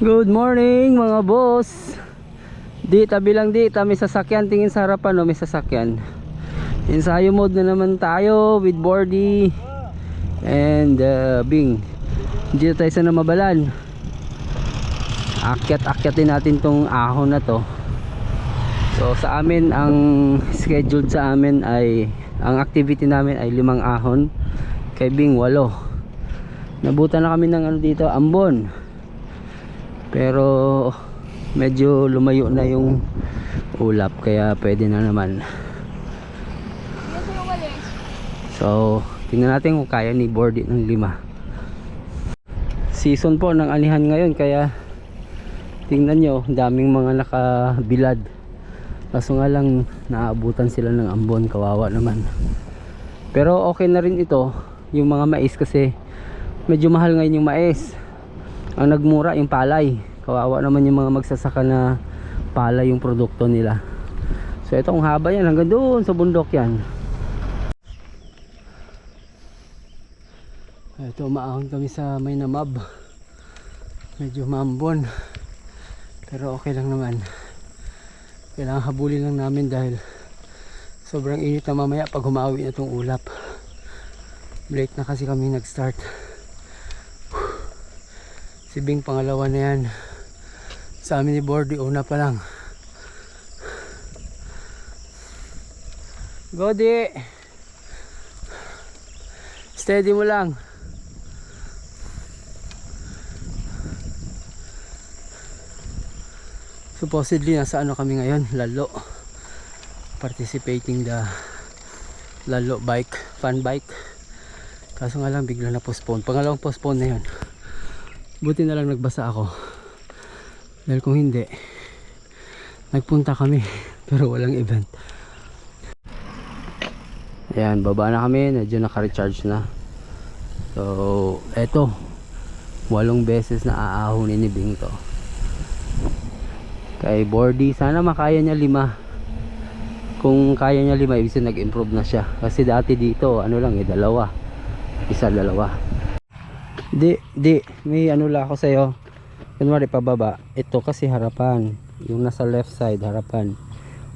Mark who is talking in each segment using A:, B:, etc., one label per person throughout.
A: Good morning mga boss Di tabi lang di May sasakyan tingin sa harapan no? May sasakyan Ensayo mode na naman tayo With Bordy And uh, Bing Dito tayo sa namabalan Akyat-akyat din natin tong ahon na to So sa amin ang scheduled sa amin ay ang activity namin ay limang ahon kay Bing walo. Nabutan na kami ng ano dito, ambon. Pero medyo lumayo na yung ulap kaya pwede na naman. So, tingnan natin kung kaya ni Bordy ng lima. Season po ng anihan ngayon kaya tingnan nyo, daming mga nakabilad. Kaso nga lang naaabutan sila ng ambon, kawawa naman. Pero okay na rin ito, yung mga mais kasi medyo mahal ngayon yung mais. Ang nagmura yung palay. Kawawa naman yung mga magsasaka na palay yung produkto nila. So itong haba yan hanggang doon sa bundok yan. Ito maahon kami sa may namab. Medyo mambon. Pero okay lang naman. Kailangan habulin lang namin dahil sobrang init na mamaya pag humawi na itong ulap. Late na kasi kami nag-start. Si Bing pangalawa na yan. Sa amin ni Bordy, una pa lang. Godi! Steady mo lang. Supposedly nasa ano kami ngayon, lalo. Participating the lalo bike, fun bike. Kaso nga lang bigla na postpone. Pangalawang postpone na yun. Buti na lang nagbasa ako. Dahil kung hindi, nagpunta kami pero walang event. Ayan, baba na kami. Medyo naka-recharge na. So, eto. Walong beses na aahunin ni Bing to. Kay Bordy, sana makaya niya lima. Kung kaya niya lima, ibig sabihin nag-improve na siya. Kasi dati dito, ano lang eh, dalawa. Isa, dalawa. Di, di, may ano lang ako sa'yo. Kunwari pababa, ito kasi harapan. Yung nasa left side, harapan.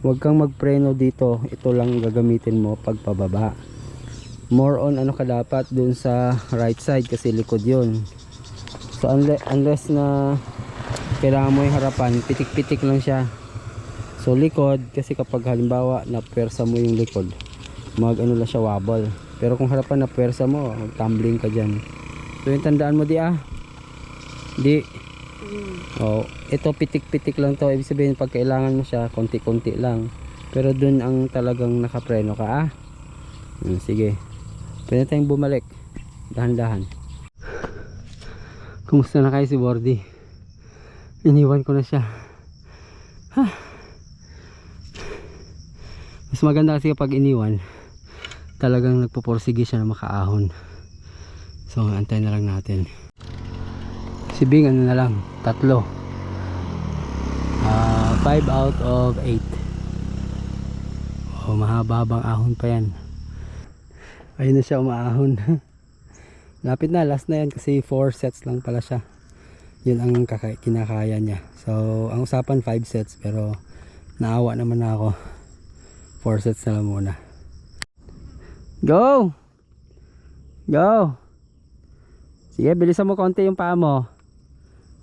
A: Huwag kang magpreno dito. Ito lang gagamitin mo pag pababa. More on ano ka dapat dun sa right side kasi likod yun. So unless, unless na kailangan mo yung harapan, pitik-pitik lang siya. So likod, kasi kapag halimbawa na pwersa mo yung likod, mag ano lang siya wobble. Pero kung harapan na pwersa mo, mag tumbling ka dyan. So yung tandaan mo di ah. Di. Oh, ito pitik-pitik lang to. Ibig sabihin pag kailangan mo siya, konti-konti lang. Pero dun ang talagang nakapreno ka ah. Hmm, sige. Pwede tayong bumalik. Dahan-dahan. Kumusta na kayo si Bordy? Iniwan ko na siya. Ha. Mas maganda kasi kapag iniwan, talagang nagpuporsige siya na makaahon. So, antay na lang natin. Si ano na lang, tatlo. 5 out of 8. Oh, mahaba-habang ahon pa yan. Ayun na siya umaahon. Lapit na, last na yan kasi 4 sets lang pala siya yun ang kinakaya niya so ang usapan 5 sets pero naawa naman na ako 4 sets na lang muna go go sige bilisan mo konti yung paa mo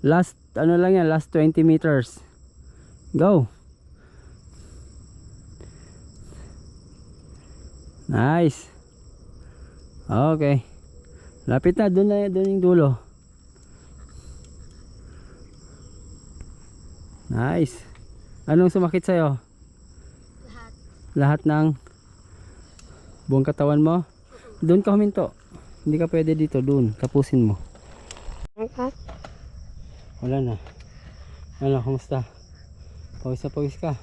A: last ano lang yan last 20 meters go nice okay lapit na doon na doon yung dulo Nice. Anong sumakit sa'yo?
B: Lahat.
A: Lahat ng buong katawan mo? Doon ka huminto. Hindi ka pwede dito. Doon. Tapusin mo.
B: Angkat.
A: Wala na. Ano, kumusta? Pawis na pawis ka.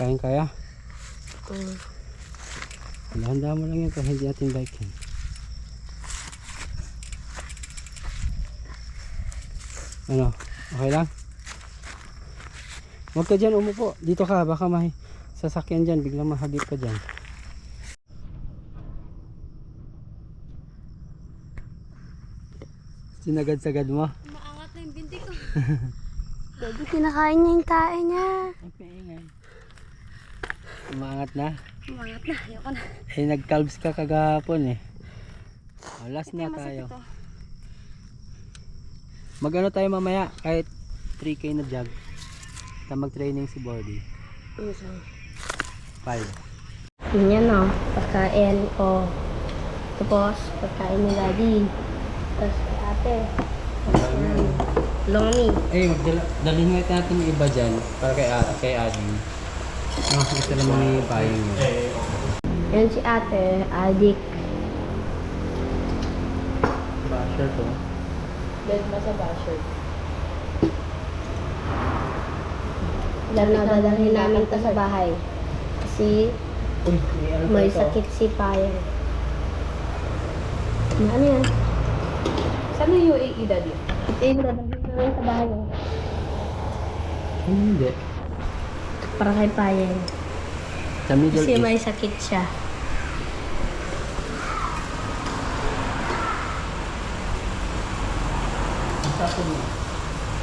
A: Kayang kaya?
B: Mm.
A: Handa mo lang yan kung hindi natin bike yan. Ano? Okay lang? Huwag ka dyan umupo. Dito ka. Baka may sasakyan dyan. Biglang mahagip ka dyan. Sinagad-sagad mo.
B: Maangat na yung binti ko. Daddy, kinakain niya yung tae niya.
A: Ang paingay. Umangat na.
B: Maangat na. Ayoko na.
A: Eh, nag-calves ka kagahapon eh. Oh, last na tayo. Magano tayo mamaya kahit 3k na jog. Na mag-training si body.
B: Isa.
A: 5.
B: Yun yan o. Pagkain ko. Tapos, pagkain ni daddy. Tapos ate. Yan. Longi.
A: Eh, magdala, dalhin nga natin yung iba dyan para kay, A- kay Adi. No, ito naman yung payong yun.
B: Yan si ate. Adik.
A: Basher to.
B: Bed ba sa basher? Ilan na dadalhin namin to sa bahay. Kasi
A: Uy, may ano
B: sakit si Payan. Ano yan?
C: Saan yung UAE daddy?
B: Ito yung dadalhin namin sa bahay.
A: hindi?
B: Para kay Payan.
A: Sa Middle
B: Kasi
A: East.
B: may sakit siya.
A: Sapo mo.